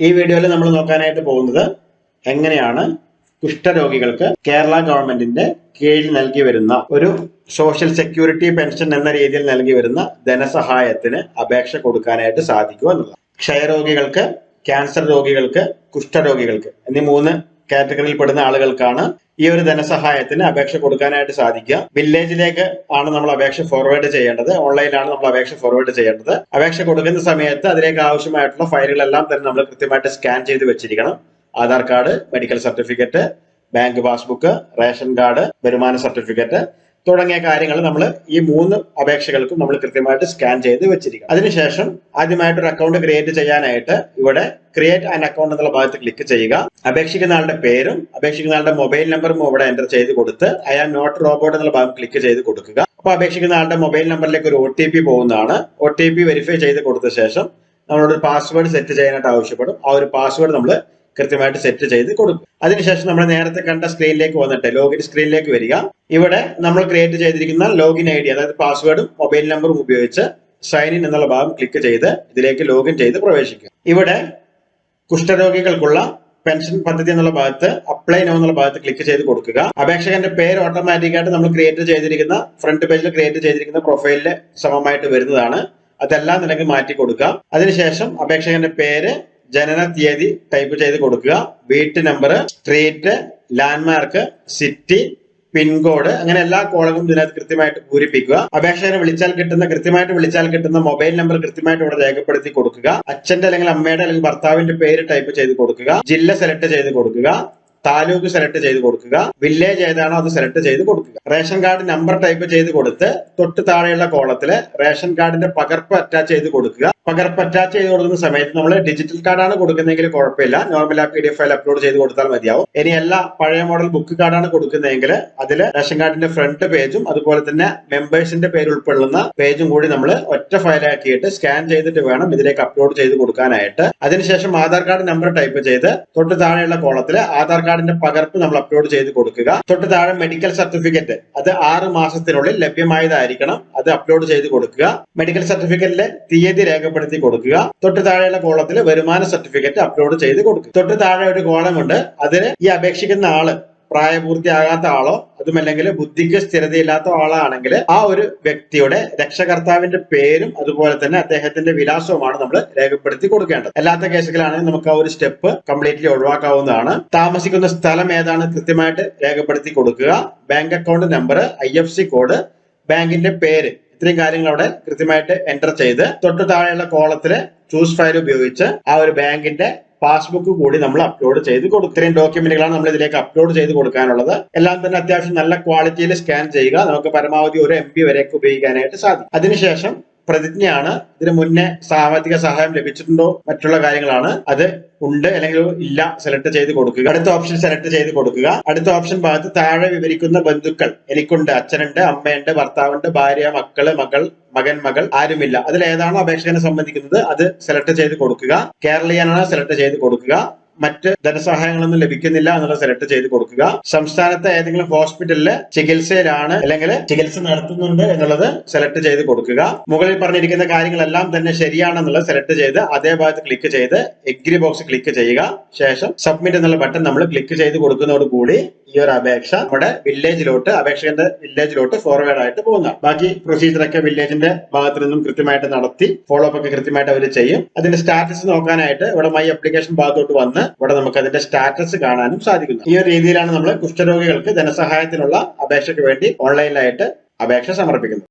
ഈ വീഡിയോയിൽ നമ്മൾ നോക്കാനായിട്ട് പോകുന്നത് എങ്ങനെയാണ് കുഷ്ഠരോഗികൾക്ക് കേരള ഗവൺമെന്റിന്റെ കീഴിൽ നൽകി വരുന്ന ഒരു സോഷ്യൽ സെക്യൂരിറ്റി പെൻഷൻ എന്ന രീതിയിൽ നൽകി വരുന്ന ധനസഹായത്തിന് അപേക്ഷ കൊടുക്കാനായിട്ട് സാധിക്കുക എന്നുള്ളത്. ക്ഷയരോഗികൾക്ക് ക്യാൻസർ രോഗികൾക്ക് കുഷ്ഠരോഗികൾക്ക് എന്നീ മൂന്ന് കാറ്റഗറിയിൽ പെടുന്ന ആളുകൾക്കാണ് ഈ ഒരു ധനസഹായത്തിന് അപേക്ഷ കൊടുക്കാനായിട്ട് സാധിക്കുക. വില്ലേജിലേക്ക് ആണ് നമ്മൾ അപേക്ഷ ഫോർവേഡ് ചെയ്യേണ്ടത്. ഓൺലൈനിലാണ് നമ്മൾ അപേക്ഷ ഫോർവേഡ് ചെയ്യേണ്ടത്. അപേക്ഷ കൊടുക്കുന്ന സമയത്ത് അതിലേക്ക് ആവശ്യമായിട്ടുള്ള ഫയലുകളെല്ലാം തന്നെ നമ്മൾ കൃത്യമായിട്ട് സ്കാൻ ചെയ്ത് വെച്ചിരിക്കണം. Aadhaar card medical certificate bank passbook ration card വരുമാന സർട്ടിഫിക്കറ്റ് തുടങ്ങിയ കാര്യങ്ങൾ നമ്മൾ ഈ മൂന്ന് അപേക്ഷകൾക്കും നമ്മൾ കൃത്യമായിട്ട് സ്കാൻ ചെയ്ത് വെച്ചിരിക്കണം. അതിനുശേഷം ആദ്യമായിട്ട് ഒരു അക്കൗണ്ട് ക്രിയേറ്റ് ചെയ്യാനായിട്ട് ഇവിടെ ക്രിയേറ്റ് ആൻ അക്കൗണ്ട് എന്നുള്ള ഭാഗത്ത് ക്ലിക്ക് ചെയ്യുക. അപേക്ഷിക്കുന്ന ആളുടെ പേരും അപേക്ഷിക്കുന്ന ആളുടെ മൊബൈൽ നമ്പറും ഇവിടെ എന്റർ ചെയ്ത് കൊടുത്ത് ഐ ആം നോട്ട് റോബോട്ട് എന്നുള്ള ഭാഗം ക്ലിക്ക് ചെയ്ത് കൊടുക്കുക. അപ്പോൾ അപേക്ഷിക്കുന്ന ആളുടെ മൊബൈൽ നമ്പറിലേക്ക് ഒരു ഒ ടി പി പോകുന്നതാണ്. ഒ ടി പി വെരിഫൈ ചെയ്ത് കൊടുത്ത ശേഷം നമ്മളോട് പാസ്വേഡ് സെറ്റ് ചെയ്യാനായിട്ട് ആവശ്യപ്പെടും. ആ ഒരു പാസ്വേഡ് നമ്മൾ കൃത്യമായിട്ട് സെറ്റ് ചെയ്ത് കൊടുക്കും. അതിനുശേഷം നമ്മൾ നേരത്തെ കണ്ട സ്ക്രീനിലേക്ക് വന്നിട്ട് ലോഗിൻ സ്ക്രീനിലേക്ക് വരിക. ഇവിടെ നമ്മൾ ക്രിയേറ്റ് ചെയ്തിരിക്കുന്ന ലോഗിൻ ഐ ഡി അതായത് പാസ്വേഡും മൊബൈൽ നമ്പറും ഉപയോഗിച്ച് സൈൻ ഇൻ എന്നുള്ള ഭാഗം ക്ലിക്ക് ചെയ്ത് ഇതിലേക്ക് ലോഗിൻ ചെയ്ത് പ്രവേശിക്കുക. ഇവിടെ കുഷ്ഠരോഗികൾക്കുള്ള പെൻഷൻ പദ്ധതി എന്നുള്ള ഭാഗത്ത് അപ്ലൈ നോ എന്നുള്ള ഭാഗത്ത് ക്ലിക്ക് ചെയ്ത് കൊടുക്കുക. അപേക്ഷകന്റെ പേര് ഓട്ടോമാറ്റിക് ആയിട്ട് നമ്മൾ ക്രിയേറ്റ് ചെയ്തിരിക്കുന്ന ഫ്രണ്ട് പേജിൽ ക്രിയേറ്റ് ചെയ്തിരിക്കുന്ന പ്രൊഫൈലിൽ സമമായിട്ട് വരുന്നതാണ്. അതെല്ലാം നിലയ്ക്ക് മാറ്റി കൊടുക്കുക. അതിനുശേഷം അപേക്ഷകന്റെ പേര് ജനന തീയതി ടൈപ്പ് ചെയ്ത് കൊടുക്കുക. വീട്ട് number street landmark city pincode അങ്ങനെ എല്ലാ കോളങ്ങളും ഇതിനകത്ത് കൃത്യമായിട്ട് പൂരിപ്പിക്കുക. അപേക്ഷകനെ വിളിച്ചാൽ കിട്ടുന്ന കൃത്യമായിട്ട് വിളിച്ചാൽ കിട്ടുന്ന മൊബൈൽ നമ്പർ കൃത്യമായിട്ട് ഇവിടെ രേഖപ്പെടുത്തി കൊടുക്കുക. അച്ഛന്റെ അല്ലെങ്കിൽ അമ്മയുടെ അല്ലെങ്കിൽ ഭർത്താവിന്റെ പേര് ടൈപ്പ് ചെയ്ത് കൊടുക്കുക. ജില്ല സെലക്ട് ചെയ്ത് കൊടുക്കുക. താലൂക്ക് സെലക്ട് ചെയ്ത് കൊടുക്കുക. വില്ലേജ് ഏതാണോ അത് സെലക്ട് ചെയ്ത് കൊടുക്കുക. റേഷൻ കാർഡ് നമ്പർ ടൈപ്പ് ചെയ്ത് കൊടുത്ത് തൊട്ട് താഴെയുള്ള കോളത്തിൽ റേഷൻ കാർഡിന്റെ പകർപ്പ് അറ്റാച്ച് ചെയ്ത് കൊടുക്കുക. പകർപ്പ് അറ്റാച്ച് ചെയ്ത് കൊടുക്കുന്ന സമയത്ത് നമ്മൾ ഡിജിറ്റൽ കാർഡാണ് കൊടുക്കുന്നതെങ്കിൽ കുഴപ്പമില്ല. നോർമൽ ആ P D F file upload ചെയ്ത് കൊടുത്താൽ മതിയാവും. ഇനി എല്ലാ പഴയ മോഡൽ ബുക്ക് കാർഡാണ് കൊടുക്കുന്നതെങ്കിൽ അതിൽ റേഷൻ കാർഡിന്റെ ഫ്രണ്ട് പേജും അതുപോലെ തന്നെ മെമ്പേഴ്സിന്റെ പേര് ഉൾപ്പെടുന്ന പേജും കൂടി നമ്മൾ ഒറ്റ ഫയലാക്കിയിട്ട് സ്കാൻ ചെയ്തിട്ട് വേണം ഇതിലേക്ക് അപ്ലോഡ് ചെയ്ത് കൊടുക്കാനായിട്ട്. അതിനുശേഷം ആധാർ കാർഡ് നമ്പർ ടൈപ്പ് ചെയ്ത് തൊട്ട് താഴെയുള്ള കോളത്തിൽ ആധാർ കാർഡിന്റെ പകർപ്പ് നമ്മൾ അപ്ലോഡ് ചെയ്ത് കൊടുക്കുക. തൊട്ട് താഴെ മെഡിക്കൽ സർട്ടിഫിക്കറ്റ് അത് ആറ് മാസത്തിനുള്ളിൽ ലഭ്യമായതായിരിക്കണം അത് അപ്ലോഡ് ചെയ്ത് കൊടുക്കുക. മെഡിക്കൽ സർട്ടിഫിക്കറ്റിലെ തീയതി രേഖപ്പെടുത്തി കൊടുക്കുക. തൊട്ട് താഴെയുള്ള കോളത്തിൽ വരുമാന സർട്ടിഫിക്കറ്റ് അപ്ലോഡ് ചെയ്ത് കൊടുക്കുക. തൊട്ട് താഴെ ഒരു കോളമുണ്ട് അതിന് ഈ അപേക്ഷിക്കുന്ന ആൾ പ്രായപൂർത്തിയാകാത്ത ആളോ അതുമല്ലെങ്കിൽ ബുദ്ധിക്ക് സ്ഥിരതയില്ലാത്ത ആളാണെങ്കിൽ ആ ഒരു വ്യക്തിയുടെ രക്ഷകർത്താവിന്റെ പേരും അതുപോലെ തന്നെ അദ്ദേഹത്തിന്റെ വിലാസവുമാണ് നമ്മൾ രേഖപ്പെടുത്തി കൊടുക്കേണ്ടത്. അല്ലാത്ത കേസുകളാണെങ്കിൽ നമുക്ക് ആ ഒരു സ്റ്റെപ്പ് കംപ്ലീറ്റ്ലി ഒഴിവാക്കാവുന്നതാണ്. താമസിക്കുന്ന സ്ഥലം ഏതാണ് കൃത്യമായിട്ട് രേഖപ്പെടുത്തി കൊടുക്കുക. Bank account number I code ബാങ്കിന്റെ പേര് ഇത്രയും കാര്യങ്ങൾ അവിടെ കൃത്യമായിട്ട് എന്റർ ചെയ്ത് തൊട്ട് താഴെയുള്ള കോളത്തിൽ ചൂസ് ഫയൽ ഉപയോഗിച്ച് ആ ഒരു ബാങ്കിന്റെ പാസ്ബുക്ക് കൂടി നമ്മൾ അപ്ലോഡ് ചെയ്ത് കൊടുക്കും ഇത്രയും ഡോക്യുമെന്റുകളാണ് നമ്മൾ ഇതിലേക്ക് അപ്ലോഡ് ചെയ്ത് കൊടുക്കാനുള്ളത്. എല്ലാം തന്നെ അത്യാവശ്യം നല്ല ക്വാളിറ്റിയിൽ സ്കാൻ ചെയ്യുക. നമുക്ക് പരമാവധി ഒരു എം ബി വരെയൊക്കെ ഉപയോഗിക്കാനായിട്ട് സാധിക്കും. അതിനുശേഷം പ്രതിജ്ഞയാണ്. ഇതിനു മുന്നേ സാമ്പത്തിക സഹായം ലഭിച്ചിട്ടുണ്ടോ? മറ്റുള്ള കാര്യങ്ങളാണ്. അത് ഉണ്ട് അല്ലെങ്കിൽ ഇല്ല സെലക്ട് ചെയ്ത് കൊടുക്കുക. അടുത്ത ഓപ്ഷൻ സെലക്ട് ചെയ്ത് കൊടുക്കുക. അടുത്ത ഓപ്ഷൻ ഭാഗത്ത് താഴെ വിവരിക്കുന്ന ബന്ധുക്കൾ എനിക്കുണ്ട് അച്ഛനുണ്ട് അമ്മയുണ്ട് ഭർത്താവുണ്ട് ഭാര്യ മക്കൾ മകൾ മകൻ മകൾ ആരുമില്ല. അതിൽ ഏതാണോ അപേക്ഷകനെ സംബന്ധിക്കുന്നത്. അത് സെലക്ട് ചെയ്ത് കൊടുക്കുക. കേരളീയനാണ് സെലക്ട് ചെയ്ത് കൊടുക്കുക. മറ്റ് ധനസഹായങ്ങളൊന്നും ലഭിക്കുന്നില്ല എന്നുള്ള സെലക്ട് ചെയ്ത് കൊടുക്കുക. സംസ്ഥാനത്തെ ഏതെങ്കിലും ഹോസ്പിറ്റലിൽ ചികിത്സയിലാണ് അല്ലെങ്കിൽ ചികിത്സ നടത്തുന്നുണ്ട് എന്നുള്ളത് സെലക്ട് ചെയ്ത് കൊടുക്കുക. മുകളിൽ പറഞ്ഞിരിക്കുന്ന കാര്യങ്ങളെല്ലാം തന്നെ ശരിയാണെന്നുള്ളത് സെലക്ട് ചെയ്ത് അതേ ഭാഗത്ത് ക്ലിക്ക് ചെയ്ത് എഗ്രി ബോക്സ് ക്ലിക്ക് ചെയ്യുക. ശേഷം സബ്മിറ്റ് എന്നുള്ള ബട്ടൺ നമ്മൾ ക്ലിക്ക് ചെയ്ത് കൊടുക്കുന്നതോടുകൂടി ഈ ഒരു അപേക്ഷ നമ്മുടെ വില്ലേജിലോട്ട് അപേക്ഷകന്റെ വില്ലേജിലോട്ട് ഫോർവേഡ് ആയിട്ട് പോകുന്നതാണ്. ബാക്കി പ്രൊസീജിയർ ഒക്കെ വില്ലേജിന്റെ ഭാഗത്ത് നിന്നും കൃത്യമായിട്ട് നടത്തി ഫോളോ അപ്പ് ഒക്കെ കൃത്യമായിട്ട് അവർ ചെയ്യും. അതിന്റെ സ്റ്റാറ്റസ് നോക്കാനായിട്ട് ഇവിടെ മൈ അപ്ലിക്കേഷൻ ഭാഗത്തോട്ട് വന്ന് ഇവിടെ നമുക്ക് അതിന്റെ സ്റ്റാറ്റസ് കാണാനും സാധിക്കുന്നു. ഈ ഒരു രീതിയിലാണ് നമ്മൾ കുഷ്ഠരോഗികൾക്ക് ധനസഹായത്തിനുള്ള അപേക്ഷയ്ക്ക് വേണ്ടി ഓൺലൈനിലായിട്ട് അപേക്ഷ സമർപ്പിക്കുന്നത്.